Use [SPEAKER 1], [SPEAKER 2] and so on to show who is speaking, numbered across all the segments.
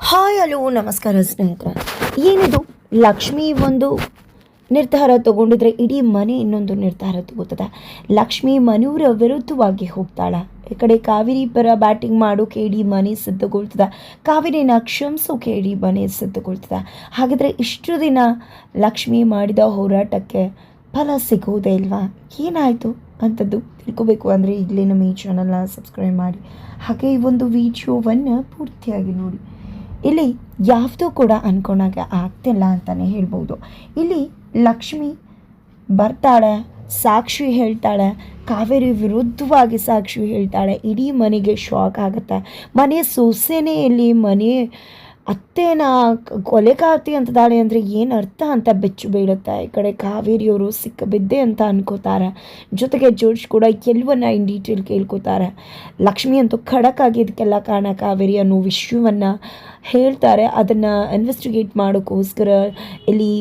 [SPEAKER 1] Hi, hello, ನಮಸ್ಕಾರ ಸ್ನೇಹಿತರೆ. ಏನಿದು? ಲಕ್ಷ್ಮಿ ಒಂದು ನಿರ್ಧಾರ ತಗೊಂಡಿದ್ರೆ ಇಡೀ ಮನೆ ಇನ್ನೊಂದು ನಿರ್ಧಾರ ತಗೋತದೆ. ಲಕ್ಷ್ಮಿ ಮನೆಯವರ ವಿರುದ್ಧವಾಗಿ ಹೋಗ್ತಾಳೆ. ಈ ಕಡೆ ಕಾವೇರಿ ಪರ ಬ್ಯಾಟಿಂಗ್ ಮಾಡೋಕೆ ಇಡೀ ಮನೆ ಸಿದ್ಧಗೊಳ್ತದೆ. ಕಾವೇರಿನ ಕ್ಷಮಿಸೋಕೆ ಇಡೀ ಮನೆ ಸಿದ್ಧಗೊಳ್ತದೆ. ಹಾಗಿದ್ರೆ ಇಷ್ಟು ದಿನ ಲಕ್ಷ್ಮಿ ಮಾಡಿದ ಹೋರಾಟಕ್ಕೆ ಫಲ ಸಿಗೋದೇ ಇಲ್ವಾ? ಏನಾಯಿತು ಅಂಥದ್ದು ತಿಳ್ಕೋಬೇಕು ಅಂದರೆ ಈಗಲೇ ನಮ್ಮ ಈ ಚಾನಲ್ನ ಸಬ್ಸ್ಕ್ರೈಬ್ ಮಾಡಿ. ಹಾಗೆ ಈ ಒಂದು ವಿಡಿಯೋವನ್ನು ಪೂರ್ತಿಯಾಗಿ ನೋಡಿ. ಇಲ್ಲಿ ಯಾವುದೂ ಕೂಡ ಅನ್ಕೊಳಕ್ಕೆ ಆಗ್ತಿಲ್ಲ ಅಂತಲೇ ಹೇಳ್ಬೋದು. ಇಲ್ಲಿ ಲಕ್ಷ್ಮಿ ಬರ್ತಾಳೆ, ಸಾಕ್ಷಿ ಹೇಳ್ತಾಳೆ, ಕಾವೇರಿ ವಿರುದ್ಧವಾಗಿ ಸಾಕ್ಷಿ ಹೇಳ್ತಾಳೆ, ಇಡೀ ಮನೆಗೆ ಶಾಕ್ ಆಗುತ್ತೆ. ಮನೆ ಸೊಸೆನೇ ಇಲ್ಲಿ ಮನೆ ಅತ್ತೇನ ಕೊಲೆಗಾತಿ ಅಂತದಾಳೆ ಅಂದರೆ ಏನು ಅರ್ಥ ಅಂತ ಬೆಚ್ಚು ಬೀಳುತ್ತೆ. ಈ ಕಡೆ ಕಾವೇರಿಯವರು ಸಿಕ್ಕಬಿದ್ದೆ ಅಂತ ಅನ್ಕೋತಾರೆ. ಜೊತೆಗೆ ಜೋಡ್ಜ್ ಕೂಡ ಎಲ್ಲವನ್ನ ಇನ್ ಡೀಟೇಲ್ ಕೇಳ್ಕೊತಾರೆ. ಲಕ್ಷ್ಮಿ ಅಂತೂ ಖಡಕ್ ಆಗಿ ಇದಕ್ಕೆಲ್ಲ ಕಾರಣ ಕಾವೇರಿ ಅನ್ನೋ ವಿಷಯವನ್ನು ಹೇಳ್ತಾರೆ. ಅದನ್ನು ಇನ್ವೆಸ್ಟಿಗೇಟ್ ಮಾಡೋಕ್ಕೋಸ್ಕರ ಇಲ್ಲಿ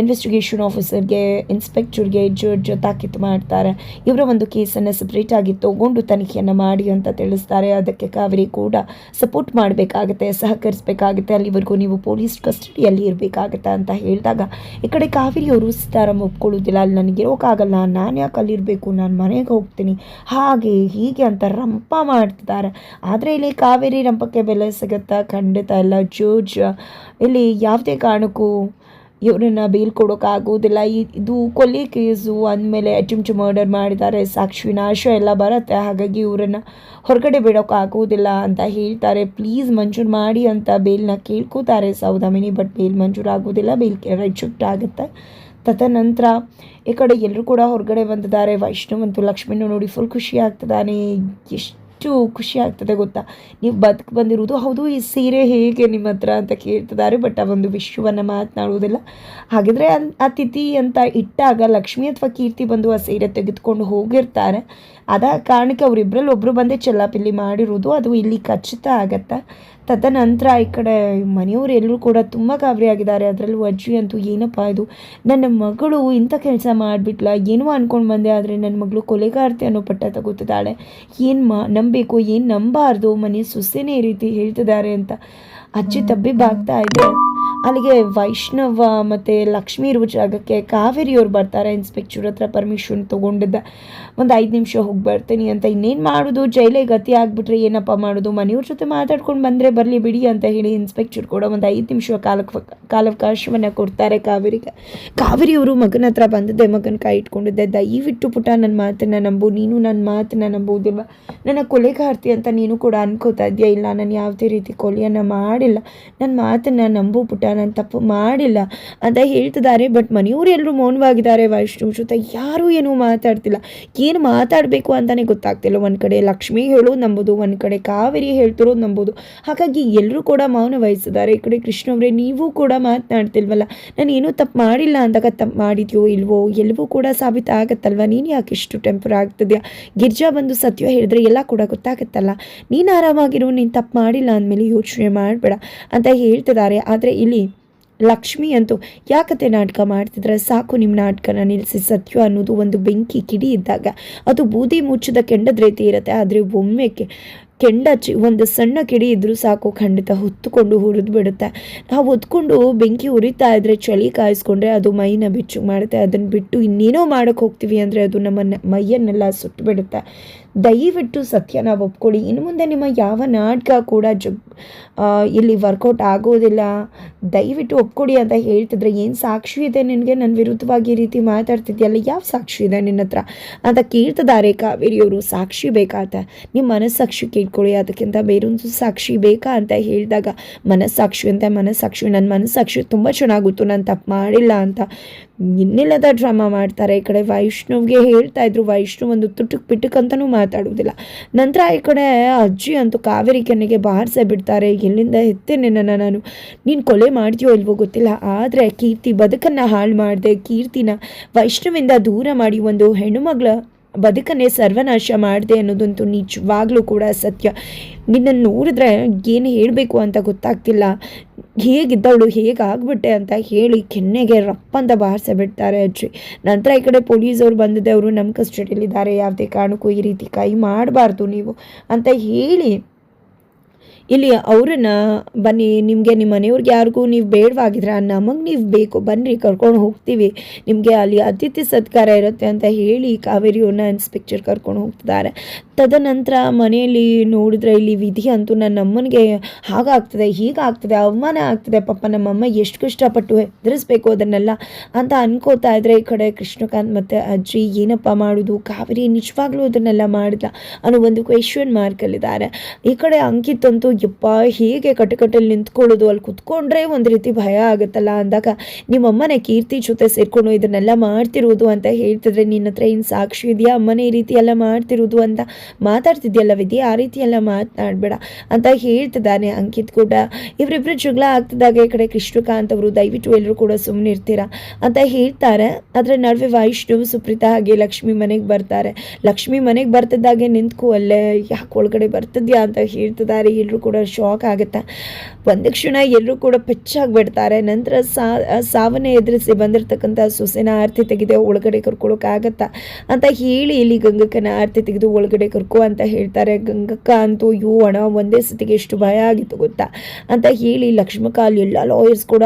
[SPEAKER 1] ಇನ್ವೆಸ್ಟಿಗೇಷನ್ ಆಫೀಸರ್ಗೆ ಇನ್ಸ್ಪೆಕ್ಟರ್ಗೆ ಜಡ್ಜ್ ತಾಕೀತು ಮಾಡ್ತಾರೆ. ಇವರ ಒಂದು ಕೇಸನ್ನು ಸಪ್ರೇಟಾಗಿ ತಗೊಂಡು ತನಿಖೆಯನ್ನು ಮಾಡಿ ಅಂತ ತಿಳಿಸ್ತಾರೆ. ಅದಕ್ಕೆ ಕಾವೇರಿ ಕೂಡ ಸಪೋರ್ಟ್ ಮಾಡಬೇಕಾಗುತ್ತೆ, ಸಹಕರಿಸಬೇಕಾಗುತ್ತೆ. ಅಲ್ಲಿವರೆಗೂ ನೀವು ಪೊಲೀಸ್ ಕಸ್ಟಡಿಯಲ್ಲಿ ಇರಬೇಕಾಗತ್ತೆ ಅಂತ ಹೇಳಿದಾಗ, ಈ ಕಡೆ ಕಾವೇರಿಯವರು ಸೀತಾರಾಮ್ ಒಪ್ಕೊಳ್ಳೋದಿಲ್ಲ. ಅಲ್ಲಿ ನನಗೆ ಇರೋಕ್ಕಾಗಲ್ಲ ನಾನು ಯಾಕೆ ಅಲ್ಲಿರಬೇಕು ನಾನು ಮನೆಗೆ ಹೋಗ್ತೀನಿ. ಹಾಗೆ ಹೀಗೆ ಅಂತ ರಂಪ ಮಾಡ್ತಿದ್ದಾರೆ. ಆದರೆ ಇಲ್ಲಿ ಕಾವೇರಿ ರಂಪಕ್ಕೆ ಬೆಲೆ ಸಿಗುತ್ತಾ? ಖಂಡಿತ ಇಲ್ಲ. ಜೋಜ್ ಇಲ್ಲಿ ಯಾವುದೇ ಕಾರಣಕ್ಕೂ ಇವರನ್ನ ಬೇಲ್ ಕೊಡೋಕ್ಕಾಗೋದಿಲ್ಲ ಈ ಇದು ಕೊಲೆ ಕೇಸು ಅಂದಮೇಲೆ ಅಟೆಂಪ್ಟ್ ಮರ್ಡರ್ ಮಾಡಿದ್ದಾರೆ. ಸಾಕ್ಷಿ ವಿನಾಶ ಎಲ್ಲ ಬರುತ್ತೆ. ಹಾಗಾಗಿ ಇವರನ್ನು ಹೊರಗಡೆ ಬಿಡೋಕ್ಕಾಗೋದಿಲ್ಲ ಅಂತ ಹೇಳ್ತಾರೆ. ಪ್ಲೀಸ್ ಮಂಜೂರು ಮಾಡಿ ಅಂತ ಬೇಲ್ನ ಕೇಳ್ಕೋತಾರೆ ಸೌದಾಮಿನಿ, ಬಟ್ ಬೇಲ್ ಮಂಜೂರು ಆಗೋದಿಲ್ಲ ಬೇಲ್ ರಿಜೆಕ್ಟ್ ಆಗುತ್ತೆ. ತದನಂತರ ಈ ಕಡೆ ಎಲ್ಲರೂ ಕೂಡ ಹೊರಗಡೆ ಬಂದಿದ್ದಾರೆ. ವೈಷ್ಣವಂತೂ ಲಕ್ಷ್ಮಿನೂ ನೋಡಿ ಫುಲ್ ಖುಷಿ ಆಗ್ತದಾನೆ ಎಷ್ಟು ಖುಷಿ ಆಗ್ತದೆ ಗೊತ್ತಾ? ನೀವು ಬದುಕು ಬಂದಿರುವುದು ಹೌದು, ಈ ಸೀರೆ ಹೇಗೆ ನಿಮ್ಮ ಹತ್ರ ಅಂತ ಕೇಳ್ತಿದ್ದಾರೆ ಬಟ್ ಆ ಒಂದು ವಿಶ್ವವನ್ನು ಮಾತನಾಡುವುದಿಲ್ಲ ಹಾಗಿದ್ರೆ ಅನ್ ಆ ತಿಥಿ ಅಂತ ಇಟ್ಟಾಗ ಲಕ್ಷ್ಮಿ ಅಥವಾ ಕೀರ್ತಿ ಬಂದು ಆ ಸೀರೆ ತೆಗೆದುಕೊಂಡು ಹೋಗಿರ್ತಾರೆ. ಅದ ಕಾರಣಕ್ಕೆ ಅವರಿಬ್ಬರಲ್ಲಿ ಒಬ್ಬರು ಬಂದೇ ಚೆಲ್ಲಾಪಿಲ್ಲಿ ಮಾಡಿರೋದು, ಅದು ಇಲ್ಲಿ ಖಚಿತ ಆಗತ್ತೆ? ತದನಂತರ ಈ ಕಡೆ ಮನೆಯವರು ಎಲ್ಲರೂ ಕೂಡ ತುಂಬ ಗಾಬರಿ ಆಗಿದ್ದಾರೆ. ಅದರಲ್ಲೂ ಅಜ್ಜಿ ಅಂತೂ, ಏನಪ್ಪ ಇದು? ನನ್ನ ಮಗಳು ಇಂಥ ಕೆಲಸ ಮಾಡಿಬಿಟ್ಲ? ಏನೋ ಅಂದ್ಕೊಂಡು ಬಂದೆ, ಆದರೆ ನನ್ನ ಮಗಳು ಕೊಲೆಗಾರ್ತಿ ಅನ್ನೋ ಪಟ್ಟ ತಗೋತಿದ್ದಾಳೆ. ಏನು ಮಾ ನಂಬಬೇಕು ಏನು ನಂಬಾರ್ದು ಮನೆ ಸೊಸೆನೇ ಈ ರೀತಿ ಹೇಳ್ತಿದ್ದಾರೆ ಅಂತ ಅಜ್ಜಿ ತಬ್ಬಿಬ್ಬಾಗ್ತಾ ಇದೆ. ಅಲ್ಲಿಗೆ ವೈಷ್ಣವ ಮತ್ತು ಲಕ್ಷ್ಮಿ ಇರುವ ಜಾಗಕ್ಕೆ ಕಾವೇರಿಯವ್ರು ಬರ್ತಾರೆ. ಇನ್ಸ್ಪೆಕ್ಟರ್ ಹತ್ರ ಪರ್ಮಿಷನ್ ತೊಗೊಂಡಿದ್ದ. ಒಂದು ಐದು ನಿಮಿಷ ಹೋಗಿ ಬರ್ತೀನಿ ಅಂತ. ಇನ್ನೇನು ಮಾಡೋದು? ಜೈಲೇ ಗತಿ ಆಗಿಬಿಟ್ರೆ ಏನಪ್ಪ ಮಾಡೋದು? ಮನೆಯವ್ರ ಜೊತೆ ಮಾತಾಡ್ಕೊಂಡು ಬಂದರೆ ಬರಲಿ ಬಿಡಿ ಅಂತ ಹೇಳಿ ಇನ್ಸ್ಪೆಕ್ಟರ್ ಕೂಡ ಒಂದು ಐದು ನಿಮಿಷ ಕಾಲಕ್ಕೆ ಕಾಲಾವಕಾಶವನ್ನು ಕೊಡ್ತಾರೆ ಕಾವೇರಿಗೆ. ಕಾವೇರಿಯವರು ಮಗನ ಹತ್ರ ಬಂದಿದ್ದೆ. ಮಗನ ಕೈ ಇಟ್ಕೊಂಡಿದ್ದೆ. ದಯವಿಟ್ಟು ಪುಟ ನನ್ನ ಮಾತನ್ನು ನಂಬು. ನೀನು ನನ್ನ ಮಾತನ್ನು ನಂಬುವುದಿಲ್ಲ ನನ್ನ ಕೊಲೆಗಾರ್ತಿ ಅಂತ ನೀನು ಕೂಡ ಅನ್ಕೋತಾ ಇದೆಯಾ? ಇಲ್ಲ, ನಾನು ಯಾವುದೇ ರೀತಿ ಕೊಲೆಯನ್ನು ಮಾಡಿಲ್ಲ. ನನ್ನ ಮಾತನ್ನು ನಂಬು ಪುಟ. ನಾನು ತಪ್ಪು ಮಾಡಿಲ್ಲ ಅಂತ ಹೇಳ್ತಿದ್ದಾರೆ. ಬಟ್ ಮನೆಯವರು ಎಲ್ಲರೂ ಮೌನವಾಗಿದ್ದಾರೆ ವೈಷ್ಣು ಜೊತೆ. ಯಾರೂ ಏನೂ ಮಾತಾಡ್ತಿಲ್ಲ. ಏನು ಮಾತಾಡಬೇಕು ಅಂತಲೇ ಗೊತ್ತಾಗ್ತಿಲ್ಲ. ಒಂದು ಕಡೆ ಲಕ್ಷ್ಮಿ ಹೇಳೋದು ನಂಬೋದು, ಒಂದು ಕಡೆ ಕಾವೇರಿ ಹೇಳ್ತಿರೋದು ನಂಬೋದು. ಹಾಗಾಗಿ ಎಲ್ಲರೂ ಕೂಡ ಮೌನ ವಹಿಸಿದ್ದಾರೆ ಈ ಕಡೆ ಕೃಷ್ಣವ್ರೆ ನೀವು ಕೂಡ ಮಾತನಾಡ್ತಿಲ್ವಲ್ಲ? ನಾನು ಏನೂ ತಪ್ಪು ಮಾಡಿಲ್ಲ ಅಂದಾಗ ತಪ್ಪು ಮಾಡಿದ್ಯೋ ಇಲ್ವೋ? ಎಲ್ಲವೂ ಕೂಡ ಸಾಬೀತಾಗತ್ತಲ್ವ ನೀನು ಯಾಕೆ ಇಷ್ಟು ಟೆಂಪರ್ ಆಗ್ತಿದ್ಯಾ? ಗಿರ್ಜಾ ಬಂದು ಸತ್ಯ ಹೇಳಿದ್ರೆ ಎಲ್ಲ ಕೂಡ ಗೊತ್ತಾಗತ್ತಲ್ಲ? ನೀನು ಆರಾಮಾಗಿರೋ, ನೀನು ತಪ್ಪು ಮಾಡಿಲ್ಲ ಅಂದಮೇಲೆ ಯೋಚನೆ ಮಾಡಬೇಡ ಅಂತ ಹೇಳ್ತಿದ್ದಾರೆ. ಆದರೆ ಇಲ್ಲಿ ಲಕ್ಷ್ಮಿ ಅಂತೂ ಯಾಕತೆ ನಾಟಕ ಮಾಡ್ತಿದ್ರೆ? ಸಾಕು ನಿಮ್ಮ ನಾಟಕನ ನಿಲ್ಲಿಸಿ ಸತ್ಯ ಅನ್ನೋದು ಒಂದು ಬೆಂಕಿ ಕಿಡಿ ಇದ್ದಾಗ, ಅದು ಬೂದಿ ಮುಚ್ಚಿದ ಕೆಂಡದ ರೀತಿ ಇರುತ್ತೆ. ಆದರೆ ಒಮ್ಮೆ ಕೆಂಡ ಚಿ, ಒಂದು ಸಣ್ಣ ಕಿಡಿ ಇದ್ದರೂ ಸಾಕು ಖಂಡಿತ ಹೊತ್ತುಕೊಂಡು ಹುರಿದು ಬಿಡುತ್ತೆ. ನಾವು ಹೊತ್ಕೊಂಡು ಬೆಂಕಿ ಉರಿತಾ ಇದ್ದರೆ ಚಳಿ ಕಾಯಿಸ್ಕೊಂಡ್ರೆ ಅದು ಮೈನ ಬೆಚ್ಚು ಮಾಡುತ್ತೆ. ಅದನ್ನು ಬಿಟ್ಟು ಇನ್ನೇನೋ ಮಾಡೋಕ್ಕೆ ಹೋಗ್ತೀವಿ ಅಂದರೆ ಅದು ನಮ್ಮ ಮೈಯನ್ನೆಲ್ಲ ಸುಟ್ಟು ಬಿಡುತ್ತೆ ದಯವಿಟ್ಟು ಸತ್ಯನ ಒಪ್ಕೊಳ್ಳಿ. ಇನ್ನು ಮುಂದೆ ನಿಮ್ಮ ಯಾವ ನಾಟಕ ಕೂಡ ಜಗ್ ಇಲ್ಲಿ ವರ್ಕೌಟ್ ಆಗೋದಿಲ್ಲ. ದಯವಿಟ್ಟು ಒಪ್ಕೊಡಿ ಅಂತ ಹೇಳ್ತಿದ್ರೆ ಏನು ಸಾಕ್ಷಿ ಇದೆ ನಿನಗೆ? ನನ್ನ ವಿರುದ್ಧವಾಗಿ ಈ ರೀತಿ ಮಾತಾಡ್ತಿದ್ಯಲ್ಲ, ಯಾವ ಸಾಕ್ಷಿ ಇದೆ ನಿನ್ನ ಹತ್ರ? ಅಂತ ಕೇಳ್ತಿದ್ದಾರೆ ಕಾವೇರಿಯವರು. ಸಾಕ್ಷಿ ಬೇಕಾತ ನಿಮ್ಮ ಮನಸ್ಸಾಕ್ಷಿ ಕೇಳ್ಕೊಳ್ಳಿ. ಅದಕ್ಕಿಂತ ಬೇರೊಂದು ಸಾಕ್ಷಿ ಬೇಕಾ ಅಂತ ಹೇಳಿದಾಗ, ಮನಸ್ಸಾಕ್ಷಿ ಅಂತ ಮನಸ್ಸಾಕ್ಷಿ ನನ್ನ ಮನಸ್ಸಾಕ್ಷಿ ತುಂಬ ಚೆನ್ನಾಗಿತ್ತು ನಾನು ತಪ್ಪು ಮಾಡಿಲ್ಲ ಅಂತ ಇನ್ನಿಲ್ಲದ ಡ್ರಾಮಾ ಮಾಡ್ತಾರೆ. ಈ ಕಡೆ ವೈಷ್ಣವ್ಗೆ ಹೇಳ್ತಾ ಇದ್ರು, ವೈಷ್ಣವ್ ಒಂದು ತುಟುಕ್ ಪಿಟುಕ್ ಅಂತಲೂ ಮಾತಾಡುವುದಿಲ್ಲ. ನಂತರ ಈ ಕಡೆ ಅಜ್ಜಿ ಅಂತೂ ಕಾವೇರಿ ಕೆನ್ನೆಗೆ ಬಾರಿಸೇ ಬಿಡ್ತಾರೆ. ಎಲ್ಲಿಂದ ಎತ್ತೆ ನಿನ್ನ ನಾನು? ನೀನು ಕೊಲೆ ಮಾಡ್ತೀಯೋ ಇಲ್ವೋ ಗೊತ್ತಿಲ್ಲ. ಆದರೆ ಕೀರ್ತಿ ಬದುಕನ್ನು ಹಾಳು ಮಾಡಿದೆ. ಕೀರ್ತಿನ ವೈಷ್ಣವಿಂದ ದೂರ ಮಾಡಿ ಒಂದು ಹೆಣ್ಣುಮಗಳ ಬದುಕನ್ನೇ ಸರ್ವನಾಶ ಮಾಡಿದೆ ಅನ್ನೋದಂತೂ ನಿಜವಾಗ್ಲೂ ಕೂಡ ಸತ್ಯ. ನಿನ್ನನ್ನು ನೋಡಿದ್ರೆ ಏನು ಹೇಳಬೇಕು ಅಂತ ಗೊತ್ತಾಗ್ತಿಲ್ಲ. ಹೇಗಿದ್ದವಳು ಹೇಗಾಗ್ಬಿಟ್ಟೆ ಅಂತ ಹೇಳಿ ಕೆನ್ನೆಗೆ ರಪ್ಪಂತ ಬಾರಿಸೇ ಬಿಡ್ತಾರೆ ಅಜ್ಜಿ. ನಂತರ ಈ ಕಡೆ ಪೊಲೀಸವ್ರು ಬಂದಿದ್ದೆ ಅವರು ನಮ್ಮ ಕಸ್ಟಡಿಯಲ್ಲಿದ್ದಾರೆ ಯಾವುದೇ ಕಾರಣಕ್ಕೂ ಈ ರೀತಿ ಕೈ ಮಾಡಬಾರ್ದು ನೀವು ಅಂತ ಹೇಳಿ ಇಲ್ಲಿ ಅವ್ರನ್ನ ಬನ್ನಿ, ನಿಮಗೆ ನಿಮ್ಮ ಮನೆಯವ್ರಿಗೆ ಯಾರಿಗೂ ನೀವು ಬೇಡವಾಗಿದ್ರೆ ನಮಗೆ ನೀವು ಬೇಕು ಬನ್ನಿ ಕರ್ಕೊಂಡು ಹೋಗ್ತೀವಿ. ನಿಮಗೆ ಅಲ್ಲಿ ಅತಿಥಿ ಸತ್ಕಾರ ಇರುತ್ತೆ ಅಂತ ಹೇಳಿ ಕಾವೇರಿಯವ್ರನ್ನ ಇನ್ಸ್ಪೆಕ್ಟರ್ ಕರ್ಕೊಂಡು ಹೋಗ್ತಿದ್ದಾರೆ. ತದನಂತರ ಮನೆಯಲ್ಲಿ ನೋಡಿದ್ರೆ ಇಲ್ಲಿ ವಿಧಿ ಅಂತೂ ನನ್ನ ಅಮ್ಮನಿಗೆ ಹಾಗಾಗ್ತದೆ, ಹೀಗಾಗ್ತದೆ, ಅವಮಾನ ಆಗ್ತದೆ. ಪಾಪ ನಮ್ಮಮ್ಮ ಎಷ್ಟು ಕಷ್ಟಪಟ್ಟು ಎದುರಿಸ್ಬೇಕು ಅದನ್ನೆಲ್ಲ ಅಂತ ಅನ್ಕೋತಾ ಇದ್ರೆ ಈ ಕಡೆ ಕೃಷ್ಣಕಾಂತ್ ಮತ್ತು ಅಜ್ಜಿ, ಏನಪ್ಪ ಮಾಡೋದು? ಕಾವೇರಿ ನಿಜವಾಗ್ಲೂ ಅದನ್ನೆಲ್ಲ ಮಾಡಿದ ಅನ್ನೋ ಒಂದು ಕ್ವೆಶನ್ ಮಾರ್ಕಲ್ಲಿದ್ದಾರೆ ಈ ಕಡೆ ಅಂಕಿತ್ ಅಂತೂ ಯಪ್ಪ, ಹೀಗೆ ಕಟಕಟಲ್ಲಿ ನಿಂತ್ಕೊಳ್ಳೋದು, ಅಲ್ಲಿ ಕುತ್ಕೊಂಡ್ರೆ ಒಂದು ರೀತಿ ಭಯ ಆಗುತ್ತಲ್ಲ ಅಂದಾಗ ನಿಮ್ಮಮ್ಮನ ಕೀರ್ತಿ ಜೊತೆ ಸೇರ್ಕೊಂಡು ಇದನ್ನೆಲ್ಲ ಮಾಡ್ತಿರೋದು ಅಂತ ಹೇಳ್ತಿದ್ರೆ ನಿನ್ನ ಹತ್ರ ಏನು ಸಾಕ್ಷಿ ಇದೆಯಾ? ಅಮ್ಮನೇ ಈ ರೀತಿ ಎಲ್ಲ ಮಾಡ್ತಿರೋದು ಅಂತ ಮಾತಾಡ್ತಿದ್ಯಲ್ಲ ವಿಧಿ ಆ ರೀತಿ ಎಲ್ಲ ಮಾತನಾಡಬೇಡ ಅಂತ ಹೇಳ್ತಿದ್ದಾನೆ ಅಂಕಿತ್ ಕೂಡ. ಇವರಿಬ್ಬರು ಜಗಳ ಆಗ್ತಿದ್ದಾಗ ಈ ಕಡೆ ಕೃಷ್ಣಕಾಂತ್ ಅವರು, ದಯವಿಟ್ಟು ಎಲ್ಲರೂ ಕೂಡ ಸುಮ್ಮನೆ ಇರ್ತೀರಾ ಅಂತ ಹೇಳ್ತಾರೆ. ಅದರ ನಡುವೆ ವೈಷ್ಣವ್, ಸುಪ್ರೀತಾ ಹಾಗೆ ಲಕ್ಷ್ಮಿ ಮನೆಗೆ ಬರ್ತಾರೆ. ಲಕ್ಷ್ಮಿ ಮನೆಗೆ ಬರ್ತಿದ್ದಾಗೆ ನಿಂತ್ಕೋ, ಅಲ್ಲೇ ಯಾಕೆ ಒಳಗಡೆ ಬರ್ತಿದ್ಯಾ ಅಂತ ಹೇಳ್ತಿದ್ದಾರೆ ಎಲ್ಲರೂ ಕೂಡ ಶಾಕ್ ಆಗುತ್ತೆ. ಒಂದು ಕ್ಷಣ ಎಲ್ಲರೂ ಕೂಡ ಪೆಚ್ಚಾಗಿ ಬಿಡ್ತಾರೆ ನಂತರ ಸಾವನ್ನೇ ಎದುರಿಸಿ ಬಂದಿರತಕ್ಕಂಥ ಸೊಸೆನ ಆರತಿ ತೆಗೆದು ಒಳಗಡೆ ಕರ್ಕೊಳಕ್ಕಾಗತ್ತಾ ಅಂತ ಹೇಳಿ ಇಲ್ಲಿ ಗಂಗಕ್ಕನ ಆರತಿ ತೆಗೆದು ಒಳಗಡೆ ಕರ್ಕೊ ಅಂತ ಹೇಳ್ತಾರೆ. ಗಂಗಕ್ಕ ಅಂತೂ, ಯೋ ಅಣ ಒಂದೇ ಸತಿಗೆ ಎಷ್ಟು ಭಯ ಆಗಿತ್ತು ಗೊತ್ತಾ? ಅಂತ ಹೇಳಿ ಲಕ್ಷ್ಮಕಾಲ್, ಎಲ್ಲ ಲಾಯರ್ಸ್ ಕೂಡ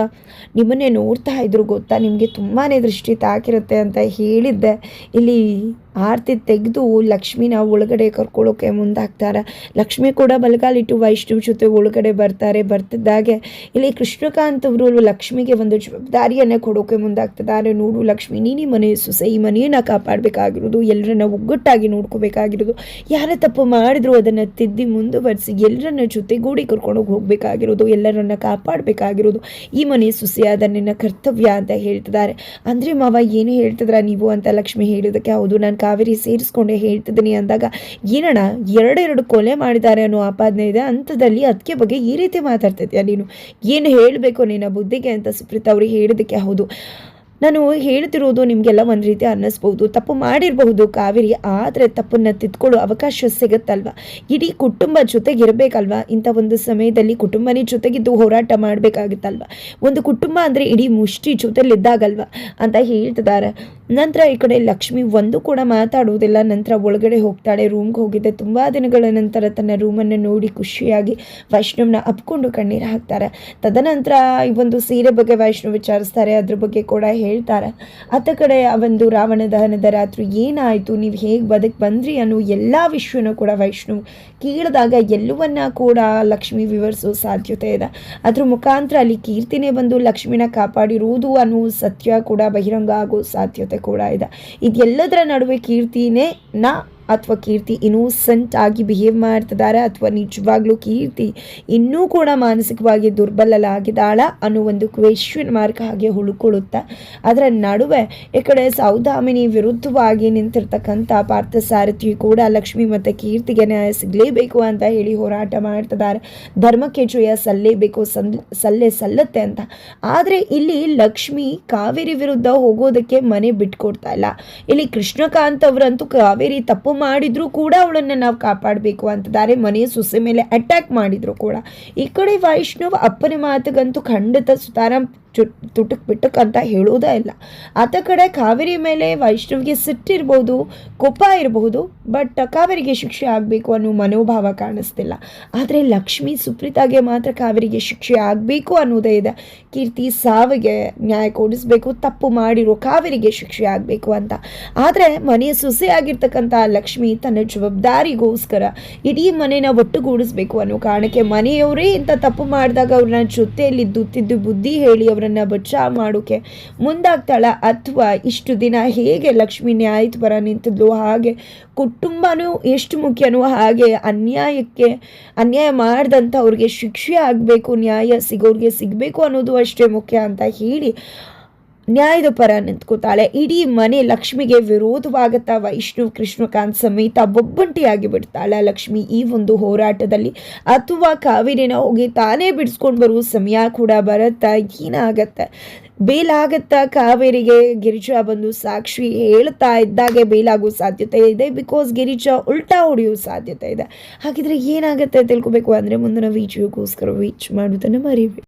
[SPEAKER 1] ನಿಮ್ಮನ್ನೇ ನೋಡ್ತಾ ಇದ್ರು ಗೊತ್ತಾ? ನಿಮಗೆ ತುಂಬಾ ದೃಷ್ಟಿ ತಾಕಿರುತ್ತೆ ಅಂತ ಹೇಳಿದ್ದೆ. ಇಲ್ಲಿ ಆರತಿ ತೆಗೆದು ಲಕ್ಷ್ಮಿನ ಒಳಗಡೆ ಕರ್ಕೊಳ್ಳೋಕೆ ಮುಂದಾಗ್ತಾರೆ. ಲಕ್ಷ್ಮಿ ಕೂಡ ಬಲಗಾಲಿಟ್ಟು ವೈಷ್ಣವ್ ಜೊತೆ ಒಳಗಡೆ ಬರ್ತಾರೆ. ಬರ್ತಿದ್ದಾಗೆ ಇಲ್ಲಿ ಕೃಷ್ಣಕಾಂತ್ ಅವರು ಲಕ್ಷ್ಮಿಗೆ ಒಂದು ಜವಾಬ್ದಾರಿಯನ್ನೇ ಕೊಡೋಕೆ ಮುಂದಾಗ್ತಿದ್ದಾರೆ. ನೋಡು ಲಕ್ಷ್ಮಿ, ನೀನು ಮನೆ ಸೊಸೆ, ಈ ಮನೆಯನ್ನು ಕಾಪಾಡಬೇಕಾಗಿರೋದು ಎಲ್ಲರನ್ನ ಒಗ್ಗಟ್ಟಾಗಿ ನೋಡ್ಕೋಬೇಕಾಗಿರೋದು. ಯಾರೇ ತಪ್ಪು ಮಾಡಿದ್ರು ಅದನ್ನು ತಿದ್ದಿ ಮುಂದುವರಿಸಿ ಎಲ್ಲರನ್ನ ಜೊತೆಗೂಡಿ ಕರ್ಕೊಂಡೋಗಿ ಹೋಗಬೇಕಾಗಿರೋದು, ಎಲ್ಲರನ್ನ ಕಾಪಾಡಬೇಕಾಗಿರೋದು. ಈ ಮನೆ ಸೊಸೆಯಾದ ನಿನ್ನ ಕರ್ತವ್ಯ ಅಂತ ಹೇಳ್ತಿದ್ದಾರೆ. ಅಂದರೆ ಮಾವ, ಏನು ಹೇಳ್ತಿದ್ರ ನೀವು ಅಂತ ಲಕ್ಷ್ಮಿ ಹೇಳಿದಕ್ಕೆ ಹೌದು. ನಾನು ಕಾವೇರಿ ಸೇರಿಸ್ಕೊಂಡೆ ಹೇಳ್ತಿದ್ದೀನಿ ಅಂದಾಗ, ಏನಣ್ಣ, ಎರಡೆರಡು ಕೊಲೆ ಮಾಡಿದ್ದಾರೆ ಅನ್ನೋ ಆಪಾದನೆ ಇದೆ ಅಂಥದ್ದಲ್ಲಿ ಅದಕ್ಕೆ ಬಗ್ಗೆ ಈ ರೀತಿ ಮಾತಾಡ್ತಿದ್ಯಾ ನೀನು? ಏನು ಹೇಳಬೇಕು ನಿನ್ನ ಬುದ್ಧಿಗೆ ಅಂತ ಸುಪ್ರೀತ್ ಅವ್ರಿಗೆ ಹೇಳಿದಕ್ಕೆ ಹೌದು. ನಾನು ಹೇಳ್ತಿರೋದು ನಿಮಗೆಲ್ಲ ಒಂದು ರೀತಿ ಅನ್ನಿಸ್ಬೋದು. ತಪ್ಪು ಮಾಡಿರಬಹುದು ಕಾವೇರಿ, ಆದರೆ ತಪ್ಪನ್ನು ತಿದ್ಕೊಳ್ಳೋ ಅವಕಾಶ ಸಿಗುತ್ತಲ್ವ? ಇಡೀ ಕುಟುಂಬ ಜೊತೆಗಿರಬೇಕಲ್ವ? ಇಂಥ ಒಂದು ಸಮಯದಲ್ಲಿ ಕುಟುಂಬನೇ ಜೊತೆಗಿದ್ದು ಹೋರಾಟ ಮಾಡಬೇಕಾಗುತ್ತಲ್ವ? ಒಂದು ಕುಟುಂಬ ಅಂದರೆ ಇಡೀ ಮುಷ್ಟಿ ಜೊತೆಲಿದ್ದಾಗಲ್ವ? ಅಂತ ಹೇಳ್ತಿದ್ದಾರೆ. ನಂತರ ಈ ಕಡೆ ಲಕ್ಷ್ಮಿ ಒಂದು ಕೂಡ ಮಾತಾಡುವುದಿಲ್ಲ ನಂತರ ಒಳಗಡೆ ಹೋಗ್ತಾಳೆ ರೂಮ್ಗೆ ಹೋಗಿದ್ದೆ. ತುಂಬ ದಿನಗಳ ನಂತರ ತನ್ನ ರೂಮನ್ನು ನೋಡಿ ಖುಷಿಯಾಗಿ ವೈಷ್ಣವ್ನ ಅಪ್ಕೊಂಡು ಕಣ್ಣೀರು ಹಾಕ್ತಾರೆ. ತದನಂತರ ಈ ಒಂದು ಸೀರೆ ಬಗ್ಗೆ ವೈಷ್ಣವ್ ವಿಚಾರಿಸ್ತಾರೆ. ಅದ್ರ ಬಗ್ಗೆ ಕೂಡ ಹೇಳ್ತಾರೆ. ಅತ್ತ ಕಡೆ ಆ ಒಂದು ರಾವಣ ದಹನದ ರಾತ್ರಿ ಏನಾಯಿತು? ನೀವು ಹೇಗೆ ಬದುಕು ಬಂದ್ರಿ ಅನ್ನೋ ಎಲ್ಲ ವಿಷಯನೂ ಕೂಡ ವೈಷ್ಣು ಕೇಳಿದಾಗ ಎಲ್ಲವನ್ನ ಕೂಡ ಲಕ್ಷ್ಮಿ ವಿವರಿಸೋ ಸಾಧ್ಯತೆ ಇದೆ. ಅದ್ರ ಮುಖಾಂತರ ಅಲ್ಲಿ ಕೀರ್ತಿನೇ ಬಂದು ಲಕ್ಷ್ಮಿನ ಕಾಪಾಡಿರುವುದು ಅನ್ನೋ ಸತ್ಯ ಕೂಡ ಬಹಿರಂಗ ಆಗೋ ಸಾಧ್ಯತೆ ಕೂಡ ಇದೆ. ಇದೆಲ್ಲದರ ನಡುವೆ ಕೀರ್ತಿನೇ ನಾ ಅಥವಾ ಕೀರ್ತಿ ಇನ್ನೂಸೆಂಟ್ ಆಗಿ ಬಿಹೇವ್ ಮಾಡ್ತಿದ್ದಾರೆ ಅಥವಾ ನಿಜವಾಗ್ಲೂ ಕೀರ್ತಿ ಇನ್ನೂ ಕೂಡ ಮಾನಸಿಕವಾಗಿ ದುರ್ಬಲಲಾಗಿದ್ದಾಳ ಅನ್ನೋ ಒಂದು ಕ್ವೆಶ್ಚನ್ ಮಾರ್ಕ್ ಹಾಗೆ ಹುಳುಕೊಳ್ಳುತ್ತಾ, ಅದರ ನಡುವೆ ಈ ಕಡೆ ಸೌದಾಮಿನಿ ವಿರುದ್ಧವಾಗಿ ನಿಂತಿರ್ತಕ್ಕಂಥ ಪಾರ್ಥಸಾರಥಿ ಕೂಡ ಲಕ್ಷ್ಮಿ ಮತ್ತು ಕೀರ್ತಿಗೆ ನ್ಯಾಯ ಸಿಗಲೇಬೇಕು ಅಂತ ಹೇಳಿ ಹೋರಾಟ ಮಾಡ್ತಿದ್ದಾರೆ. ಧರ್ಮಕ್ಕೆ ಜಯ ಸಲ್ಲೇಬೇಕು, ಸಲ್, ಸಲ್ಲೇ ಸಲ್ಲತ್ತೆ ಅಂತ. ಆದರೆ ಇಲ್ಲಿ ಲಕ್ಷ್ಮಿ ಕಾವೇರಿ ವಿರುದ್ಧ ಹೋಗೋದಕ್ಕೆ ಮನೆ ಬಿಟ್ಕೊಡ್ತಾ ಇಲ್ಲ. ಇಲ್ಲಿ ಕೃಷ್ಣಕಾಂತ್ ಅವರಂತೂ ಕಾವೇರಿ ತಪ್ಪು ಮಾಡಿದ್ರು ಕೂಡ ಅವಳನ್ನು ನಾವು ಕಾಪಾಡಬೇಕು ಅಂತಿದ್ದಾರೆ. ಮನೆಯ ಸೊಸೆ ಮೇಲೆ ಅಟ್ಯಾಕ್ ಮಾಡಿದ್ರು ಕೂಡ. ಈ ಕಡೆ ವೈಷ್ಣವ್ ಅಪ್ಪನ ಮಾತಿಗಂತೂ ಖಂಡಿತ ಸುತಾರಾಮ್ ಚು ತುಟಕ್ ಬಿಟ್ಟಕ್ ಅಂತ ಹೇಳೋದೇ ಇಲ್ಲ. ಆತ ಕಡೆ ಕಾವೇರಿ ಮೇಲೆ ವೈಷ್ಣವಿಗೆ ಸಿಟ್ಟಿರ್ಬೋದು, ಕೋಪ ಇರಬಹುದು, ಬಟ್ ಕಾವೇರಿಗೆ ಶಿಕ್ಷೆ ಆಗಬೇಕು ಅನ್ನೋ ಮನೋಭಾವ ಕಾಣಿಸ್ತಿಲ್ಲ. ಆದರೆ ಲಕ್ಷ್ಮಿ ಸುಪ್ರೀತಾಗೆ ಮಾತ್ರ ಕಾವೇರಿಗೆ ಶಿಕ್ಷೆ ಆಗಬೇಕು ಅನ್ನೋದೇ ಇದೆ. ಕೀರ್ತಿ ಸಾವಿಗೆ ನ್ಯಾಯ ಕೊಡಿಸ್ಬೇಕು, ತಪ್ಪು ಮಾಡಿರೋ ಕಾವೇರಿಗೆ ಶಿಕ್ಷೆ ಆಗಬೇಕು ಅಂತ. ಆದರೆ ಮನೆಯ ಸೊಸೆ ಆಗಿರ್ತಕ್ಕಂಥ ಲಕ್ಷ್ಮಿ ತನ್ನ ಜವಾಬ್ದಾರಿಗೋಸ್ಕರ ಇಡೀ ಮನೆನ ಒಟ್ಟುಗೂಡಿಸ್ಬೇಕು ಅನ್ನೋ ಕಾರಣಕ್ಕೆ ಮನೆಯವರೇ ಇಂಥ ತಪ್ಪು ಮಾಡಿದಾಗ ಅವ್ರನ್ನ ಜೊತೆಯಲ್ಲಿ ದುತ್ತಿದ್ದು ಬುದ್ಧಿ ಹೇಳಿ ಅವರನ್ನ ಬಚಾವ್ ಮಾಡೋಕೆ ಮುಂದಾಗ್ತಾಳ. ಅಥವಾ ಇಷ್ಟು ದಿನ ಹೇಗೆ ಲಕ್ಷ್ಮಿ ನ್ಯಾಯದ ಪರ ನಿಂತಿದ್ಲು? ಹಾಗೆ ಕುಟುಂಬನೂ ಎಷ್ಟು ಮುಖ್ಯನೋ ಹಾಗೆ ಅನ್ಯಾಯಕ್ಕೆ, ಅನ್ಯಾಯ ಮಾಡ್ದಂಥ ಅವ್ರಿಗೆ ಶಿಕ್ಷೆ ಆಗಬೇಕು, ನ್ಯಾಯ ಸಿಗೋರಿಗೆ ಸಿಗಬೇಕು ಅನ್ನೋದು ಅಷ್ಟೇ ಮುಖ್ಯ ಅಂತ ಹೇಳಿ ನ್ಯಾಯದ ಪರ ನಿಂತ್ಕೋತಾಳೆ. ಇಡೀ ಮನೆ ಲಕ್ಷ್ಮಿಗೆ ವಿರೋಧವಾಗುತ್ತಾ ವೈಷ್ಣು ಕೃಷ್ಣಕಾಂತ್ ಸಮೇತ ಒಬ್ಬಂಟಿಯಾಗಿ ಬಿಡ್ತಾಳೆ. ಲಕ್ಷ್ಮಿ ಈ ಒಂದು ಹೋರಾಟದಲ್ಲಿ ಅಥವಾ ಕಾವೇರಿನ ಹೋಗಿ ತಾನೇ ಬಿಡಿಸ್ಕೊಂಡು ಬರುವ ಸಮಯ ಕೂಡ ಬರುತ್ತಾ ಏನಾಗತ್ತೆ ಬೇಲಾಗುತ್ತಾ ಕಾವೇರಿಗೆ? ಗಿರಿಜಾ ಬಂದು ಸಾಕ್ಷಿ ಹೇಳ್ತಾ ಇದ್ದಾಗೆ ಬೇಲಾಗೋ ಸಾಧ್ಯತೆ ಇದೆ ಬಿಕಾಸ್ ಗಿರಿಜಾ ಉಲ್ಟಾ ಹೊಡೆಯೋ ಸಾಧ್ಯತೆ ಇದೆ. ಹಾಗಿದ್ರೆ ಏನಾಗುತ್ತೆ ತಿಳ್ಕೊಬೇಕು ಅಂದರೆ ಮುಂದಿನ ವೀಡಿಯೋಗೋಸ್ಕರ ವೀಚ್ ಮಾಡೋದನ್ನು ಮರಿಬೇಡಿ.